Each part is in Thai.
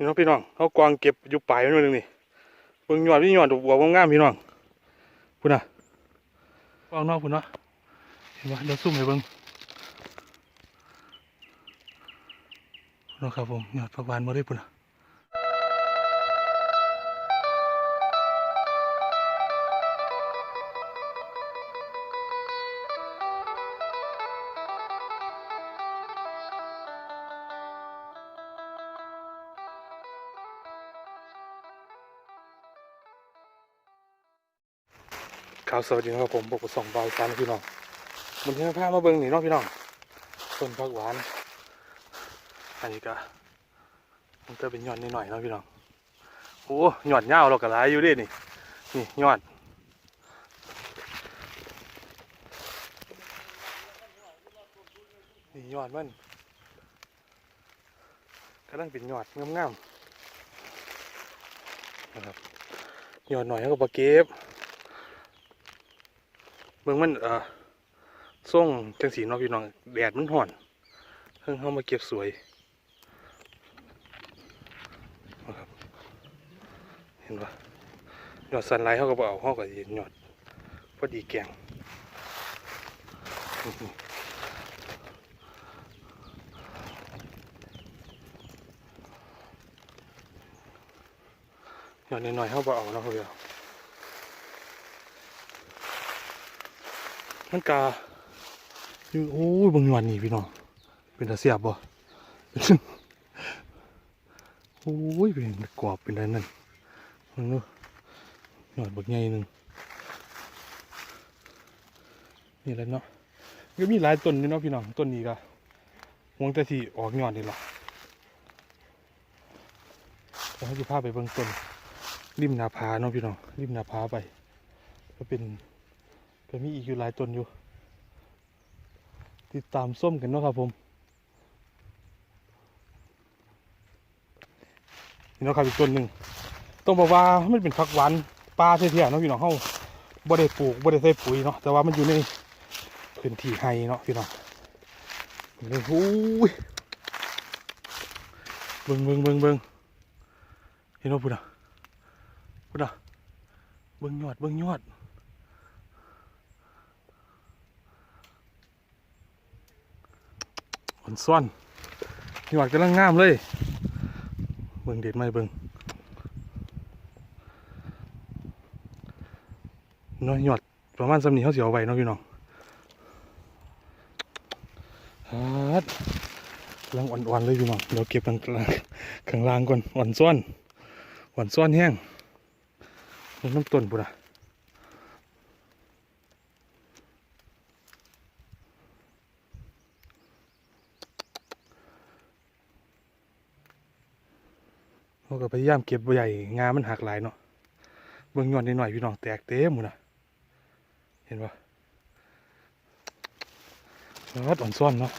พี่น้องพี่น้องเขากวางเก็บอยู่ปลายมันนึงนี่เบิ่งยอดพี่ยอดดอกบัวงามพี่น้องพุ่นน่ะกวางนอกพุ่นเนาะเห็นไหมเดี๋ยวซุ่มให้เบิ่งนะครับผมยอดผักหวานมาได้พุ่นน่ะ ข่าวสวัสดีครับผมบอกสองใบายสามพี่น้องมันที่พามาเบิ่งหนี่เนาะพี่น้องต้นผักหวาน อันนี้ก็มันจะเป็นหย่อดนิดหน่อยๆเนาะพี่น้องโอ้หย่อดยาเราก็หลายอยู่ดินี่นี่หย่อดนี่หย่อดมันกำลังเป็นหย่อดงามๆนะครับหย่อดหน่อยเขาก็ปเก็บ เบิ่งมันเอ่อส่งจังสีนาะพี่น้องแดดมันห่อนเพิ่งเข้ามาเก็บสวยนะครับเห็นปะหยอดสันไลท์เขาก็บเอาเขาก็เห็นยอดพอดีแกงอื้อหือยอดน้อยๆเขาบเอาเนาะเขาเดียว มันกาอยู่โอ้ยบางยอดนี่พี่น้องเป็นตาเสียบบ่โอ้ยเป็นกรอบเป็นอะไรนั่นมึงดูหน่อยบักใหญ่หนึ่งนี่แหละเนาะก็มีหลายต้นอยู่เนาะพี่น้องต้นนี้ก็หวงแต่ที่ออกยอดนี่หรอแล้วให้จะพาไปเบิ่งต้นริมนาผาเนาะพี่น้องริมนาผาไปก็เป็น ก็มีอีกอยู่หลายตนอยู่ ติดตามส้มกันเนาะครับผมนี่เนาะครับอีกต้นหนึ่งต้องบอกว่ามันเป็นผักหวานป่าเที่ยๆเนาะพี่น้องเฮาบ่ได้ปลูกบ่ได้ใส่ปุ๋ยเนาะแต่ว่ามันอยู่ในพื้นที่ไฮเนาะพี่น้องนี่โอ้ยเบิ่งเบิ่งเบิ่งเบิ่งเห็นบ่พุ่นอะพุ่นอะเบิ่งยอดเบิ่งยอด อ่อนซ่อนยอดกำลังงามเลย เบิ่งเด็ดไหมเบิ่งน้อยหยอดประมาณสำนีเขาเสียวไว้เนาะพี่น้องฮัดกำลังอ่อนๆเลยพี่น้องเดี๋ยวเก็บข้างล่างข้างล่างก่อนอ่อนซ้อนอ่อนซ้อนแห้งลงน้ำต้นปุ่นอะ เขาก็พยายามเก็บใหญ่งามันหักหลายเนาะเบิ่งยอดนิดหน่อยพี่น้องแตกเต็มหมดอะเห็นปะยอดอ่อนซ้อนเนาะ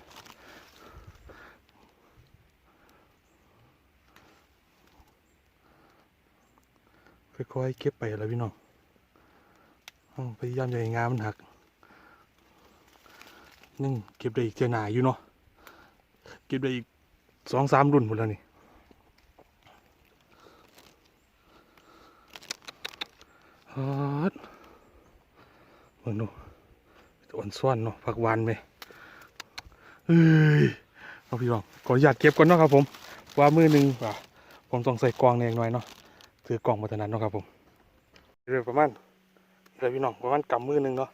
ค่อยๆเก็บไปแล้วพี่น้องพยายามให้งามันหักนึ่งเก็บได้อีกเจ้าหนาอยู่เนาะเก็บได้อีกสองสามรุ่นหมดแล้วนี่ ฮัดเบิ่งดูอ่อนซ้อนเนาะผักหวานไหมเฮ้ยเอาพี่น้องขออนุญาตเก็บก่อนเนาะครับผมว่ามือหนึ่งอะผมต้องใส่กล่องแดงหน่อยเนาะถือกล่องมาถนัดเนาะครับผมเรือประมาณเรือพี่น้องประมาณกำมือหนึ่งเนาะ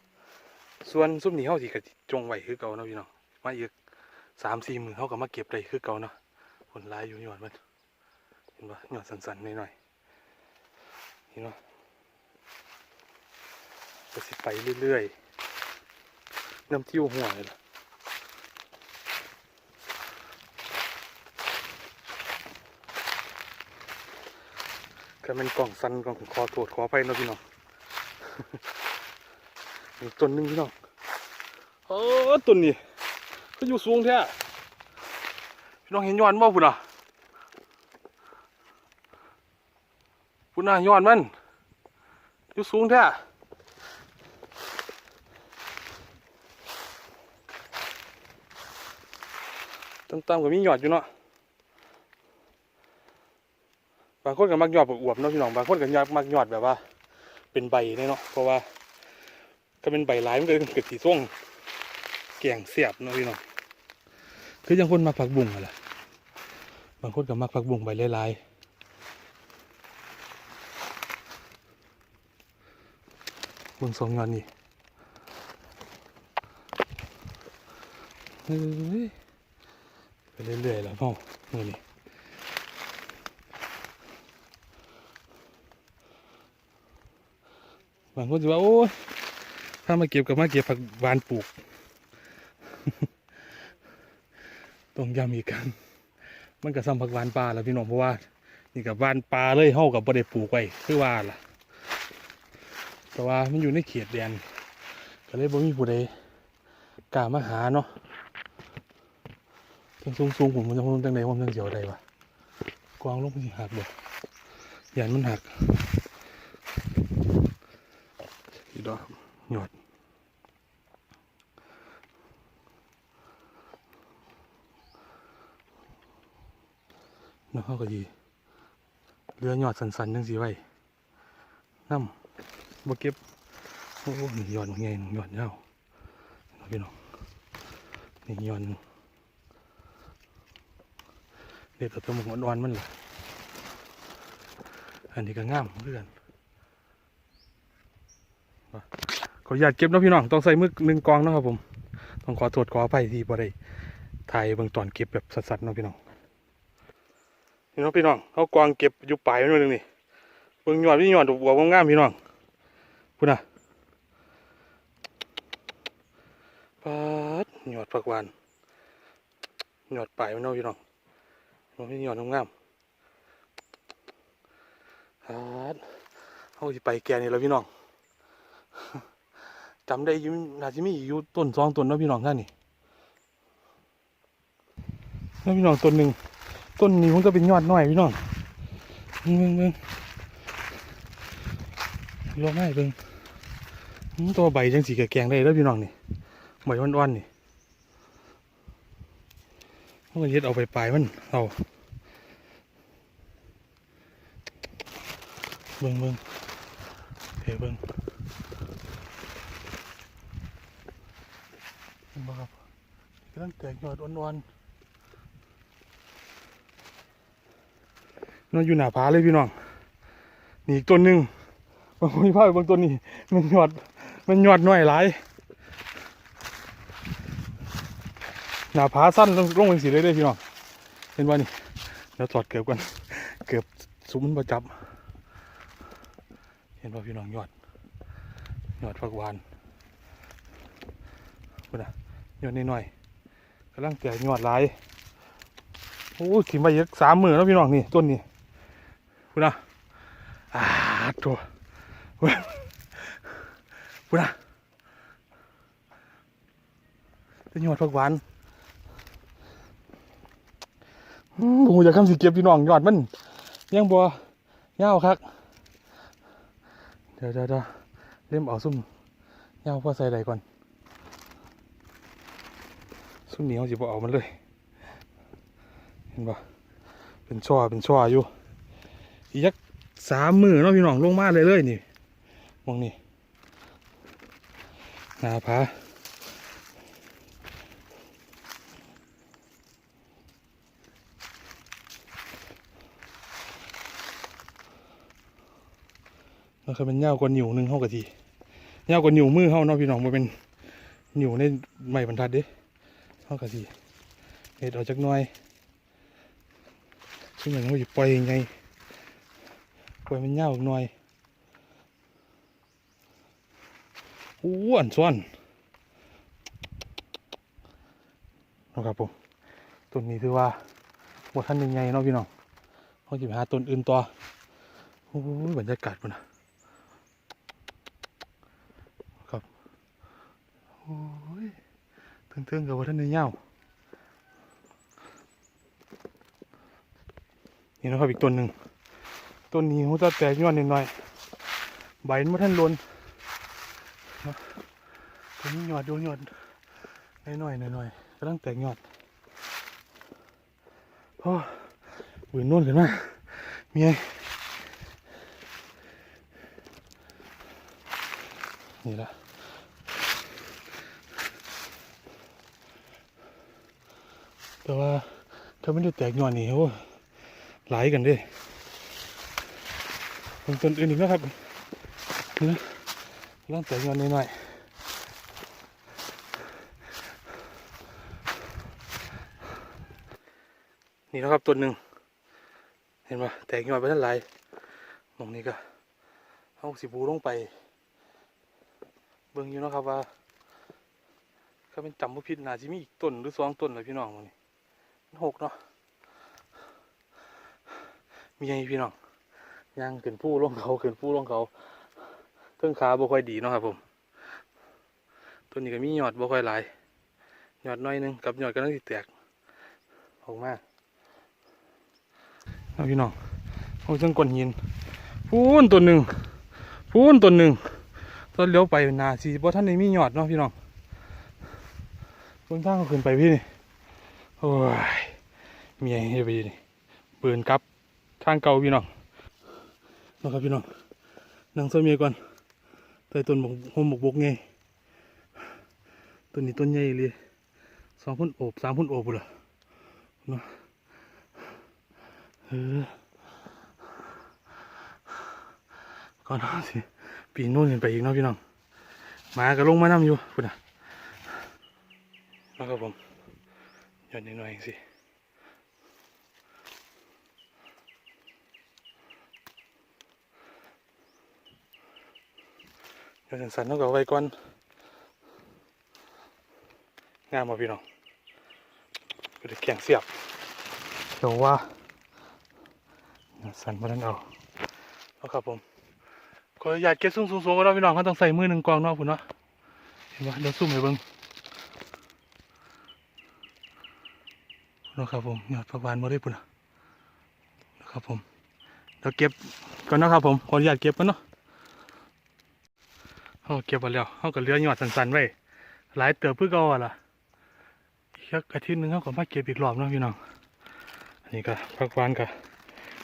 ส่วนซุ้มนี้เขาสิกระจงไหวคือเก่าเนาะพี่น้องมาอีกสามสี่มือเขาก็มาเก็บได้คือเก่าเนาะผลลายอยู่หย่อดมันเห็นปะหย่อดสันๆหน่อยๆนี่เนาะ ก็สิไปเรื่อยๆน้ำติ้วหัวเลยล่ะก็เป็นกล่องสันกล่องขอโทษขออภัยเนาะพี่น้องอีกต้นหนึงพี่น้องเออต้นนี้ก็อยู่สูงแท้พี่น้องเห็นยอดบ่พุ่นอะพุ่นน่ะยอดมันอยู่สูงแท้ ต่ำๆก็มีหยอดอยู่เนาะบางคนก็มักหยอดอวบเนาะพี่น้องบางคนก็ยอดมักหยอดแบบว่า เป็นใบเนาะเพราะว่าก็เป็นใบลายมันก็เกิดสีส้มแกงเสียบเนาะพี่น้องคือยังคนมักผักบุ้งอะไรบางคนก็มักผักบุ้งใบลายๆบิ่งสองยอดนี่เฮ้ย ไปเรื่อยๆแล้วพ่อมือนี่บางคนจะว่า โอ้ยถ้ามาเก็บกับมาเก็บผักหวานปลูก ต้องย้ำอีกครั้งมันก็ซ้ำผักหวานป่าแล้วพี่น้องเพราะว่า นี่กับหวานป่าเลยเฮากับบ่ได้ปลูกไว้คือว่าล่ะ แต่ว่ามันอยู่ในเขตแดน ก็เลยบ่มีผู้ใดกล้ามาหาเนาะ ทั้งสูงสูงๆผมมันจะผมจังไดผมจังเสียวใดวะกวางลงมันสิหักบ่ยันมันหักอีดอกหยอดน้ำเขาก็ดีเรือหยอดสันๆจังสีไว้น้ำบ่เก็บโอ้นี่หยอดไงหยอดเงาเอาพี่น้องนี่หยอด เด็ดตัวตัวหมกอ่อนมันเลยอันนี้ก็งามเพื่อนขออนุญาตเก็บนะพี่น้อง ต้องใส่มือหนึ่งกองนะครับผม ต้องขอโทษขออภัยที่บ่ได้ถ่ายเบื้องตอนเก็บแบบสัดๆนะพี่น้องนี่เนาะพี่น้องเขากองเก็บอยู่ปลายมันหนึงนี่เบิ่งยอดพี่ยอดบวบงามพี่น้องพูดนะปาดยอดผักหวานยอดปลายมันเนาะพี่น้อง มันพี่ยอดงามๆปาดเขาสิไปแกนี่แล้วพี่น้องจำได้ยิมน่าจะมีอยู่ต้นสองต้นเนาะพี่น้องท่านนี่แล้วพี่น้องต้นหนึ่งต้นนี้มันก็เป็นยอดน้อยพี่น้องเบิ่งเบิ่งเบิ่งลองให้เบิ่งตัวใบจังสีแกงได้แล้วพี่น้องนี่ใบอ่อนๆนี่ มันย็ดเอาไปปลายมันเอาเบิ่งเบิ่งเฮ้เบิ่งเห็นบ่ครับกำลังแตกยอดอ่อนๆนอนอยู่หน้าผาเลยพี่น้องนี่อีกต้นหนึ่งบางคนพาไปเบางต้นนี่มันยอดมันยอดน้อยหลาย หนาผาสั้นลงลงเป็นสีเลยเลยพี่น้องเห็นว่านี่เดี๋ยวถอดเกือบกันเกือบซุ้มมันประจับ เห็นว่าพี่น้องยอดยอดฝักวานพุ่นน่ะยอดน้อยๆกำลังแก่ยอดหลายโอ้ยขิมไปเยอะสามหมื่นแล้วพี่น้องนี่ต้นนี้พุ่นน่ะอ่าตัวพุ่นน่ะพุ่นะยอดผักวาน อืมผมอยากทำสิเก็บพี่น้องยอดมันยังบัวเงาวครับเดี๋ยวเดี๋ยวเล่มเอาซุ่มเงาวพอใส่ใดก่อนสุดเหนียวสิบ่เอามันเลย เห็นปะเป็นช่อเป็นช่ออยู่อีกยักสามมือเนาะพี่น้องลงมาเลยเลยนี่มองนี่หนาผา มันเคยเป็นเหย้ากว่านิ้วหนึงเท่ากะทีเหย้ากว่านิ้วมือเท่าเนาะพี่น้องมันเป็นนิ้วในไม้บรรทัดเด้เขาก็สิเห็ดออกจากหน้อยซึ่งอย่างว่าจะปล่อยยังไงปล่อยมันยาวอีกหน่อยอ้วนส่วนนะครับผมต้นนี้ถือว่าหมดท่านยังไงเนาะพี่น้องเขาจะไปหาต้นอื่นต่อโอ้บรรยากาศมันนะครับโอ้ย เทิงๆกับว่าท่านในเงานี่นะครับอีกต้นหนึ่งต้นนี้เขาจะแตกยอดนิดหน่อยใบมันบ่ท่านลนต้นนี้ยอดโดนยอดหน่อยหน่อยกำลังแตกยอดโอ้บืนนุ่นขึ้นมาเมียนี่ละ แต่ว่าถ้าไม่ได้แตกหย่อนนี่โอ้หลายกันเด้มันต้นอื่นอีกนะครับนี่นะลองแตกหย่อนหน่อยนี่นะครับต้นหนึ่งเห็นปะแตกยอดไปทั้งหลายตรงนี้ก็เอาสิบูลงไป เบิ่งอยู่นะครับว่าก็เป็นจำบ่ผิดน่าสิมีอีกต้นหรือสองต้นเลยพี่น้องตรงนี้ หกเนาะมีไงพี่น้องย่างขึ้นผู้ลงเขาขึ้นผู้ลงเขาเพิ่งขาบ่ค่อยดีเนาะครับผมต้นนี้ก็มีหยอดบ่ค่อยหลายยอดน้อยหนึงกับหยอดกำลังสิดแตกออกมาเอาพี่น้องเอาจังก้อนหินพูนตัวหนึ่งพูนตัวหนึ่งตอนเลี้ยวไปนาสี่บ่ท่านในมีหยอดเนาะพี่น้องเบื้องทางเขาขึ้นไปพี่นี่ โอ้ยเมียเฮ็ดไปนี่เปืนกลับทางเก่าพี่น้องนะครับพี่น้องนั่งโซเมียก่อนใต้ต้นบกโฮมบกบกไงต้นนี้ต้นใหญ่เลยสองพุ่นโอบสามพุ่นโอบพุ่นละเนาะเออก่อนเอาสิปีนนู่นขึ้นไปอีกเนาะพี่น้องหมาก็ลงมาน้ำอยู่พุ่นอะนะครับผม หย่อนนิดหน่อยเองสิเดี๋ยวสันๆต้องเอาไว้ก่อนงามมาพี่น้องก็ได้แข่งเสียบเดี๋ยวว่าสั่นมาทันเอาเอาครับผมขออยากเก็บสูงสูงๆก็ได้พี่น้องเขาต้องใส่มือหนึ่งกองเนาะคุณเนาะเห็นไหมเดี๋ยวซุ่มให้เบิ้ง นะครับผมยอดประวานมาได้ปุ่นนะครับผมเดี๋ยวเก็บก่อนนะครับผมขออนุญาตเก็บก่อนเนาะเขาเก็บไปแล้วเขาก็เลือยอดสันๆไว้หลายเติบเพื่อเก่าอะล่ะอีกอาทิตย์หนึงเขาก็มาเก็บอีกรอบนะพี่น้องอันนี้ก็พักวานกับ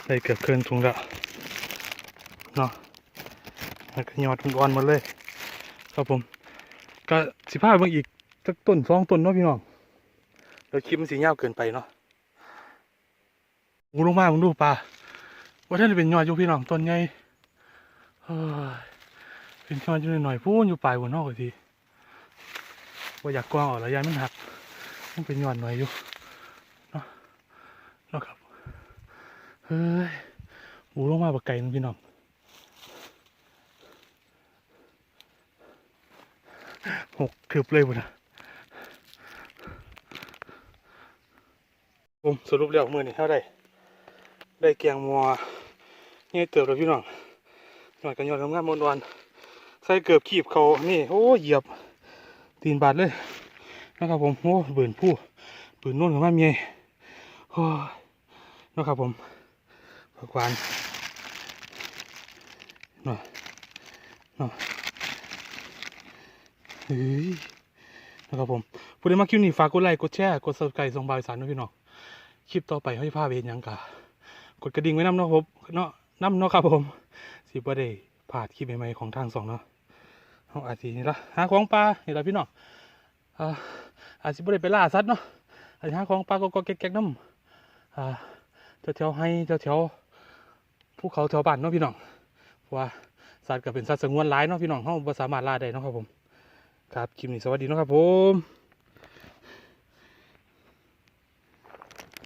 ได้เกือบเกินถุงแล้วเนาะแล้วก็ยอดอ่อนๆมดเลย ครับผม ก็สิพาเบิ่งอีกสักต้นสองต้นเนาะพี่น้อง ดี๋ยวคลิปมันสียาเกินไปเนาะงูลงมามึงดูปลาว่าท่านจะเป็นยอดอยู่พี่น้องต้นใหญ่เป็นยอดอยู่หน่อยพูนอยู่ปลายบนนอกทีว่าอยากกวางออกแล้วยายมันหักมันเป็นยอดหน่อยอยู่เนาะเนาะครับเฮ้ยหูลงมาบักไก่นึงพี่น้องหกถึบเลยบุญนะ ผมสรุปแล้วมือนี่เท่าได้ได้เกียงมัวนี่เติบแล้วพี่น้องหน่อยกันยอดงามๆมนวันใส่เกือบขีบเขานี่โอ้เหยียบตีนบาดเลยนะครับผมโอ้เบื่นผู้เบื่นนุ่นกับมาเมียโอ้นะครับผมผักหวานเนาะเนาะเฮ้ยนะครับผมผู้ใดมาคลิปนี้ฝากกดไลค์กดแชร์กดซับสไครต์ส่งบายสารด้วยพี่น้อง คลิปต่อไปให้พาไปเห็นยังกะกดกระดิ่งไว้น้ำเนาะผมเนาะน้ำเนาะครับผมสิบ่ได้พลาดคลิปใหม่ๆของทางสองเนาะเอาอาจสินี่ละหาของปลานี่ละพี่น้องอ่าอาจสิบ่ได้ไปล่าสัตว์เนาะอาจสิหาของปลาก็ก็แก๊กๆน้ำอ่าแถวๆให้แถวๆภูเขาแถวบ้านเนาะพี่น้องเพราะว่าสัตว์ก็เป็นสัตว์สงวนหลายเนาะพี่น้องเขาสามารถล่าได้เนาะครับผม ครับคลิปนี้สวัสดีเนาะครับผม